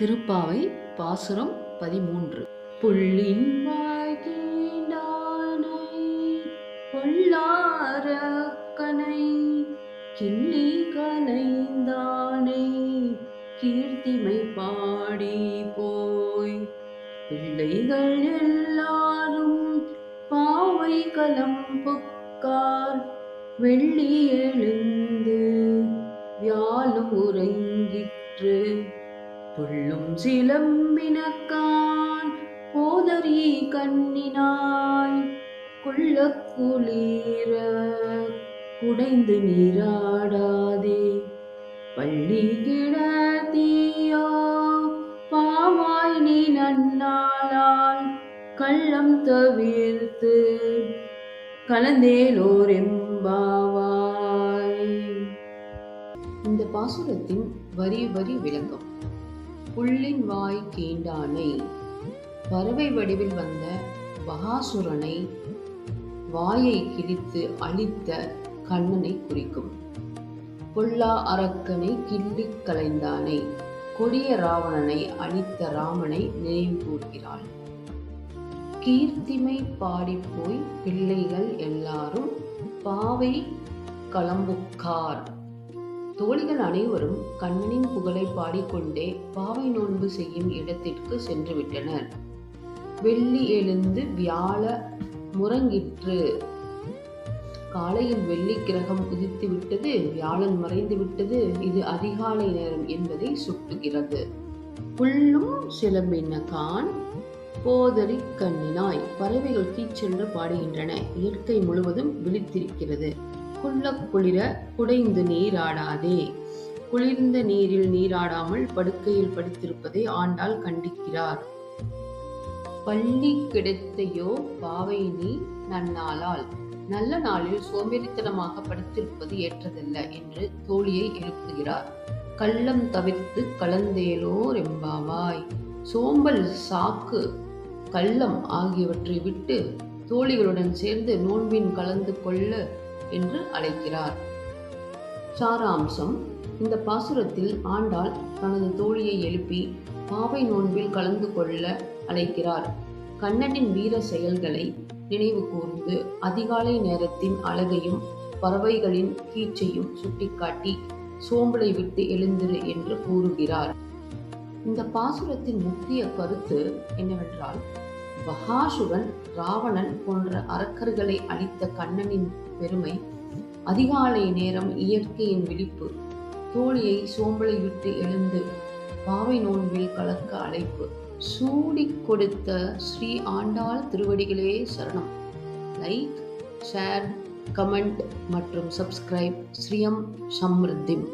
திருப்பாவை பாசுரம் பதிமூன்று. புள்ளின் வாய்கீண்டானை பொல்லாரக்கனை கிள்ளி கலைந்தானை கீர்த்திமை பாடி போய். பிள்ளைகள் எல்லாரும் பாவை கலம் புக்கார் வெள்ளி எழுந்து வியாழம் உறங்கிற்று. புள்ளும் சிலம்பினக்கான் போதறி கண்ணினாய். கொள்ள குளிர குடைந்து நீராடாதே. பள்ளி கிடத்தியோ பாவாய் நீ நன்னாளால் கள்ளம் தவிர்த்து கலந்தேலோர் எம்பாவாய். இந்த பாசுரத்தின் வரி வரி விளக்கம். புள்ளின் வாய் கீண்டானை. பறவை வடிவில் வந்த பகாசுரனை வாயை கிழித்து அழித்த கண்ணனை குறிக்கும். பொல்லா அரக்கனை கிள்ளிக் கலைந்தானை. கொடிய ராவணனை அழித்த ராமனை நினைவு கூறுகிறாள் கீர்த்திமை பாடிப்போய் பிள்ளைகள் எல்லாரும் பாவை களம்புக்கார் தோழிகள் அனைவரும் கண்ணனின் புகழை பாடிக்கொண்டே பாவை நோன்பு செய்யும் இடத்திற்கு சென்று விட்டனர். வெள்ளி எழுந்து வியாழ முறங்கிற்று காலையில் வெள்ளி கிரகம் உதித்து விட்டது வியாழன் மறைந்து விட்டது இது அதிகாலை நேரம் என்பதை சுட்டுகிறது. புல்லும் சிலம்பின கான் போதறி கண்ணினாய் பறவைகள் கீச்சென்று பாடுகின்றன. இயற்கை முழுவதும் விழித்திருக்கிறது. குள்ள குளிர குடைந்து நீராடாதே குளிர்ந்த நீரில் நீராடாமல் படுக்கையில் படுத்திருப்பதை ஆண்டாள் கண்டிக்கிறார். பள்ளி கிடைத்தையோ பாவை நீ நன்னாளால். நல்ல நாளில் சோம்பேறித்தனமாக படுத்திருப்பது ஏற்றதல்ல என்று தோழியை எழுப்புகிறார். கள்ளம் தவிர்த்து கலந்தேலோ ரெம்பாவாய். சோம்பல் சாக்கு கள்ளம் ஆகியவற்றை விட்டு தோழிகளுடன் சேர்ந்து நோன்பின் கலந்து கொள்ள என்று அழைக்கிறார். சாராம்சம். இந்த பாசுரத்தில் ஆண்டாள் தனது தோழியை எழுப்பி பாவை நோன்பில் கலந்து கொள்ள அழைக்கிறார். கண்ணனின் வீர செயல்களை நினைவு கூர்ந்து அதிகாலை நேரத்தின் அழகையும் பறவைகளின் கீச்சையும் சுட்டிக்காட்டி சோம்பலை விட்டு எழுந்திரு என்று கூறுகிறார். இந்த பாசுரத்தின் முக்கிய கருத்து என்னவென்றால் பகாசுடன் ராவணன் போன்ற அரக்கர்களை அழித்த கண்ணனின் பெருமை அதிகாலை நேரம் இயற்கையின் விழிப்பு தோழியை சோம்பலை விட்டு எழுந்து பாவை நோன்பில் கலக்க அழைப்பு சூடி கொடுத்த ஸ்ரீ ஆண்டாள் திருவடிகளே சரணம். லைக் ஷேர் கமெண்ட் மற்றும் சப்ஸ்கிரைப் ஸ்ரீயம் சம்ருத்திம்.